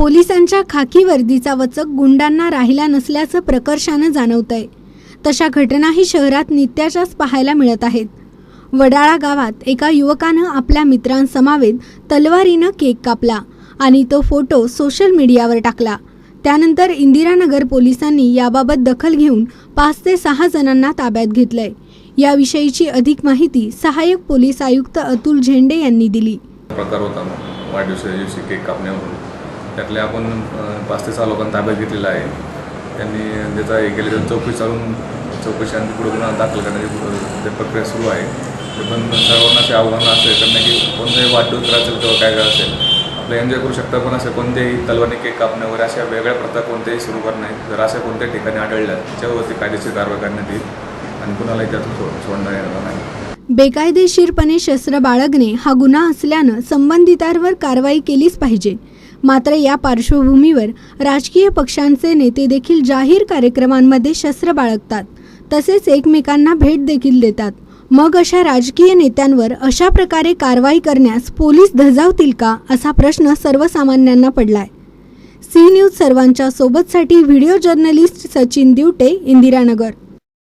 पोलिसांच्या खाकी वर्दीचा वचक गुंडांना राहिला नसल्याचं प्रकर्षानं जाणवतंय. तशा घटनाही शहरात नित्याच्याच पाहायला मिळत आहेत. वडाळा गावात एका युवकानं आपल्या मित्रांसमावेत तलवारीनं केक कापला आणि तो फोटो सोशल मीडियावर टाकला. त्यानंतर इंदिरानगर पोलिसांनी याबाबत दखल घेऊन पाच ते सहा जणांना ताब्यात घेतलंय. याविषयीची अधिक माहिती सहाय्यक पोलीस आयुक्त अतुल झेंडे यांनी दिली. प्रकार होता वाढदिवसाच्या दिवशी केक कापण्यावरून. त्यातले आपण पाच ते सहा लोकांना ताब्यात घेतलेला आहे. त्यांनी त्याचा गेले तर चौकशी चालून चौकशी आणि पुढे गुन्हा दाखल करण्याची ते प्रक्रिया सुरू आहे. ते पण सर्वांना असे आव्हान असेल कारण की कोणताही वाढदिवस असेल किंवा काय काय असेल आपलं एन्जॉय करू शकता पण असे कोणतेही तलवारी केक कापणे वगैरे अशा वेगळ्या प्रथा कोणत्याही सुरू करणे जर अशा कोणत्याही ठिकाणी आढळल्या त्याच्यावरती कायदेशीर कारवाई करण्यात येईल आणि कुणालाही त्यातून सोड सोडण्यात येणार नाही. बेकायदेशीरपणे शस्त्र बाळगणे हा गुन्हा असल्यानं संबंधितांवर कारवाई केलीच पाहिजे. मात्र या पार्श्वभूमीवर राजकीय पक्षांचे नेते देखील जाहीर कार्यक्रमांमध्ये शस्त्र बाळगतात. तसेच एकमेकांना भेट देखील देतात. मग अशा राजकीय नेत्यांवर अशा प्रकारे कारवाई करण्यास पोलीस धजावतील का असा प्रश्न सर्वसामान्यांना पडलाय. सी न्यूज सर्वांच्या सोबतसाठी व्हिडिओ जर्नलिस्ट सचिन दिवटे इंदिरानगर.